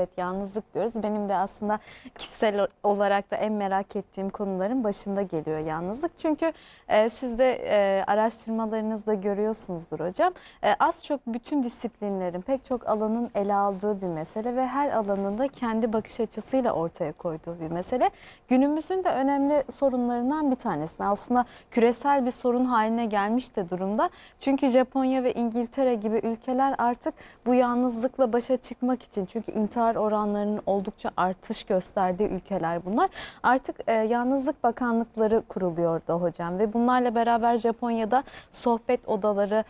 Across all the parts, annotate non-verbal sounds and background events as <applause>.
Evet yalnızlık diyoruz. Benim de aslında kişisel olarak da en merak ettiğim konuların başında geliyor yalnızlık. Çünkü e, siz de e, araştırmalarınızda görüyorsunuzdur hocam. E, az çok bütün disiplinlerin pek çok alanın ele aldığı bir mesele ve her alanında kendi bakış açısıyla ortaya koyduğu bir mesele. Günümüzün de önemli sorunlarından bir tanesi. Aslında küresel bir sorun haline gelmiş de durumda. Çünkü Japonya ve İngiltere gibi ülkeler artık bu yalnızlıkla başa çıkmak için çünkü intihar oranlarının oldukça artış gösterdiği ülkeler bunlar. Artık e, yalnızlık bakanlıkları kuruluyor da hocam ve bunlarla beraber Japonya'da sohbet odaları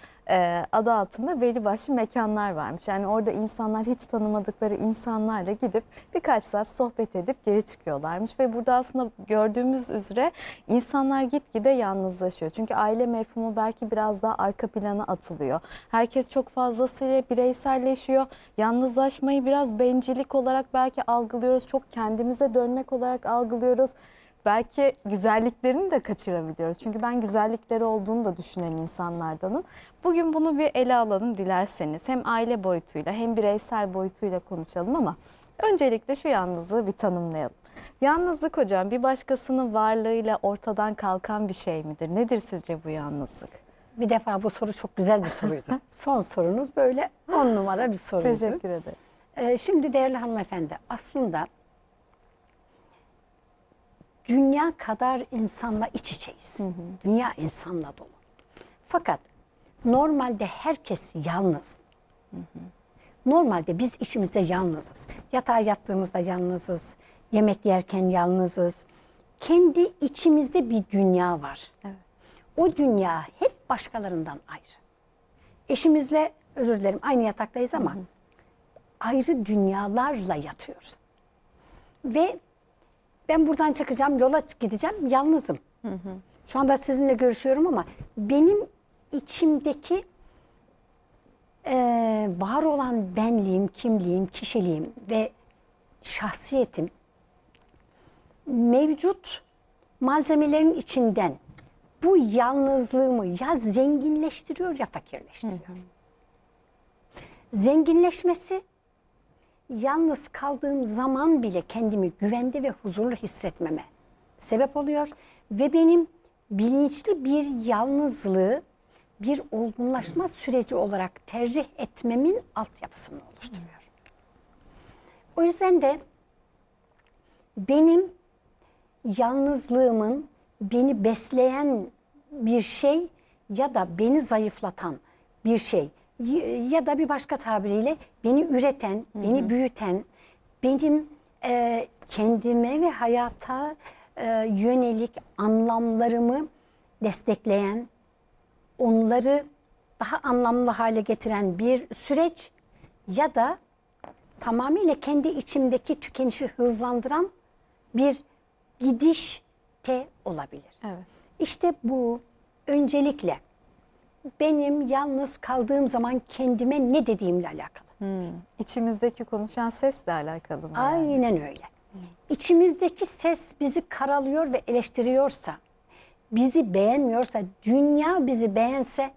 adı altında belli başlı mekanlar varmış. Yani orada insanlar hiç tanımadıkları insanlarla gidip birkaç saat sohbet edip geri çıkıyorlarmış ve burada aslında gördüğümüz üzere insanlar gitgide yalnızlaşıyor. Çünkü aile mefhumu belki biraz daha arka plana atılıyor. Herkes çok fazlasıyla bireyselleşiyor. Yalnızlaşmayı biraz bencillik olarak belki algılıyoruz. Çok kendimize dönmek olarak algılıyoruz belki güzelliklerini de kaçırabiliyoruz. Çünkü ben güzellikleri olduğunu da düşünen insanlardanım. Bugün bunu bir ele alalım dilerseniz. Hem aile boyutuyla hem bireysel boyutuyla konuşalım ama öncelikle şu yalnızlığı bir tanımlayalım. Yalnızlık hocam bir başkasının varlığıyla ortadan kalkan bir şey midir? Nedir sizce bu yalnızlık? Bir defa bu soru çok güzel bir soruydu. <laughs> Son sorunuz böyle on numara bir soruydu. Teşekkür ederim. Ee, şimdi değerli hanımefendi aslında dünya kadar insanla iç içeyiz. Dünya insanla dolu. Fakat normalde herkes yalnız. Normalde biz içimizde yalnızız. Yatağa yattığımızda yalnızız. Yemek yerken yalnızız. Kendi içimizde bir dünya var. O dünya hep başkalarından ayrı. Eşimizle özür dilerim aynı yataktayız ama ayrı dünyalarla yatıyoruz. Ve ben buradan çıkacağım, yola gideceğim, yalnızım. Şu anda sizinle görüşüyorum ama benim içimdeki eee, var olan benliğim, kimliğim, kişiliğim ve şahsiyetim mevcut malzemelerin içinden bu yalnızlığımı ya zenginleştiriyor ya fakirleştiriyor. Zenginleşmesi yalnız kaldığım zaman bile kendimi güvende ve huzurlu hissetmeme sebep oluyor ve benim bilinçli bir yalnızlığı bir olgunlaşma süreci olarak tercih etmemin altyapısını oluşturuyor. O yüzden de benim yalnızlığımın beni besleyen bir şey ya da beni zayıflatan bir şey ya da bir başka tabiriyle beni üreten, beni büyüten, benim e, kendime ve hayata e, yönelik anlamlarımı destekleyen, onları daha anlamlı hale getiren bir süreç ya da tamamıyla kendi içimdeki tükenişi hızlandıran bir gidişte olabilir. Evet. İşte bu öncelikle benim yalnız kaldığım zaman kendime ne dediğimle alakalı. İçimizdeki konuşan sesle alakalı mı? yani? Aynen öyle. İçimizdeki ses bizi karalıyor ve eleştiriyorsa, bizi beğenmiyorsa, dünya bizi beğense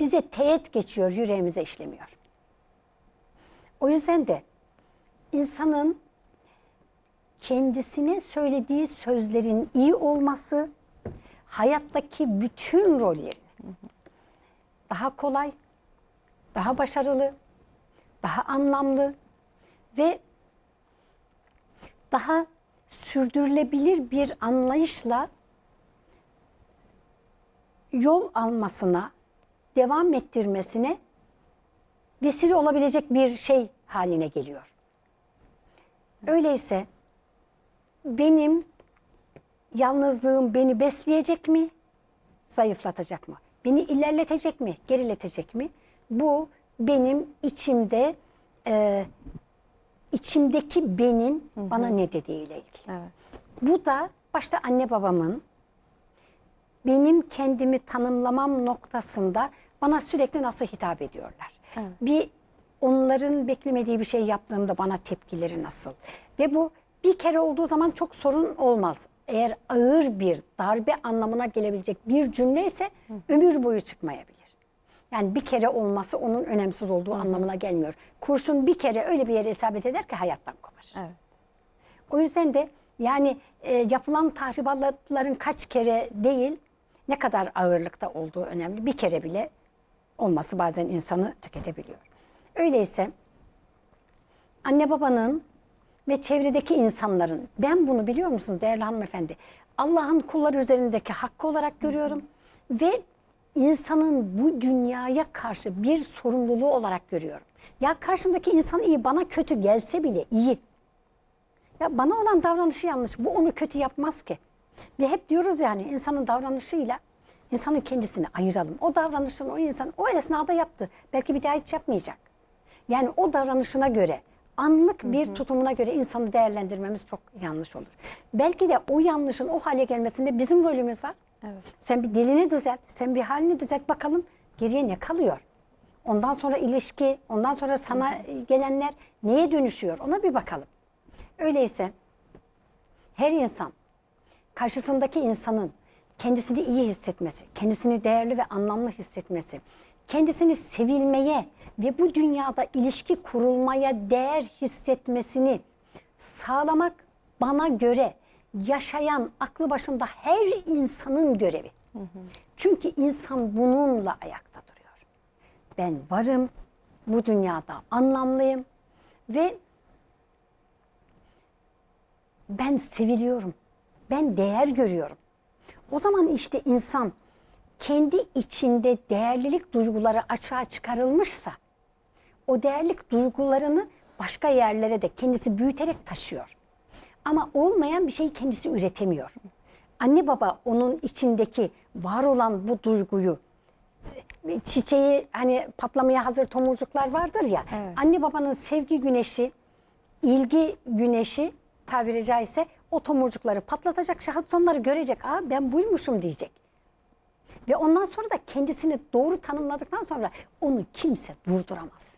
bize teğet geçiyor, yüreğimize işlemiyor. O yüzden de insanın kendisine söylediği sözlerin iyi olması hayattaki bütün rollerini daha kolay, daha başarılı, daha anlamlı ve daha sürdürülebilir bir anlayışla yol almasına, devam ettirmesine vesile olabilecek bir şey haline geliyor. Öyleyse benim yalnızlığım beni besleyecek mi, zayıflatacak mı? Beni ilerletecek mi, geriletecek mi? Bu benim içimde, e, içimdeki benin bana ne dediğiyle ilgili. Evet. Bu da başta anne babamın benim kendimi tanımlamam noktasında bana sürekli nasıl hitap ediyorlar. Bir onların beklemediği bir şey yaptığımda bana tepkileri nasıl? Ve bu bir kere olduğu zaman çok sorun olmaz. Eğer ağır bir darbe anlamına gelebilecek bir cümle ise ömür boyu çıkmayabilir. Yani bir kere olması onun önemsiz olduğu anlamına gelmiyor. Kurşun bir kere öyle bir yere isabet eder ki hayattan kopar. Evet. O yüzden de yani e, yapılan tahribatların kaç kere değil ne kadar ağırlıkta olduğu önemli. Bir kere bile olması bazen insanı tüketebiliyor. Öyleyse anne babanın ve çevredeki insanların ben bunu biliyor musunuz değerli hanımefendi? Allah'ın kulları üzerindeki hakkı olarak görüyorum ve insanın bu dünyaya karşı bir sorumluluğu olarak görüyorum. Ya karşımdaki insan iyi bana kötü gelse bile iyi. Ya bana olan davranışı yanlış. Bu onu kötü yapmaz ki. Ve hep diyoruz yani insanın davranışıyla insanın kendisini ayıralım. O davranışını o insan o esnada yaptı. Belki bir daha hiç yapmayacak. Yani o davranışına göre anlık bir tutumuna göre insanı değerlendirmemiz çok yanlış olur. Belki de o yanlışın o hale gelmesinde bizim rolümüz var. Evet. Sen bir dilini düzelt, sen bir halini düzelt bakalım geriye ne kalıyor? Ondan sonra ilişki, ondan sonra sana gelenler neye dönüşüyor? Ona bir bakalım. Öyleyse her insan karşısındaki insanın kendisini iyi hissetmesi, kendisini değerli ve anlamlı hissetmesi, kendisini sevilmeye ve bu dünyada ilişki kurulmaya değer hissetmesini sağlamak bana göre yaşayan aklı başında her insanın görevi. Çünkü insan bununla ayakta duruyor. Ben varım, bu dünyada anlamlıyım ve ben seviliyorum. Ben değer görüyorum. O zaman işte insan kendi içinde değerlilik duyguları açığa çıkarılmışsa o değerlik duygularını başka yerlere de kendisi büyüterek taşıyor. Ama olmayan bir şeyi kendisi üretemiyor. Anne baba onun içindeki var olan bu duyguyu e, çiçeği hani patlamaya hazır tomurcuklar vardır ya. Evet. Anne babanın sevgi güneşi, ilgi güneşi tabiri caizse o tomurcukları patlatacak, şahit sonları görecek. Aa ben buymuşum diyecek. Ve ondan sonra da kendisini doğru tanımladıktan sonra onu kimse durduramaz.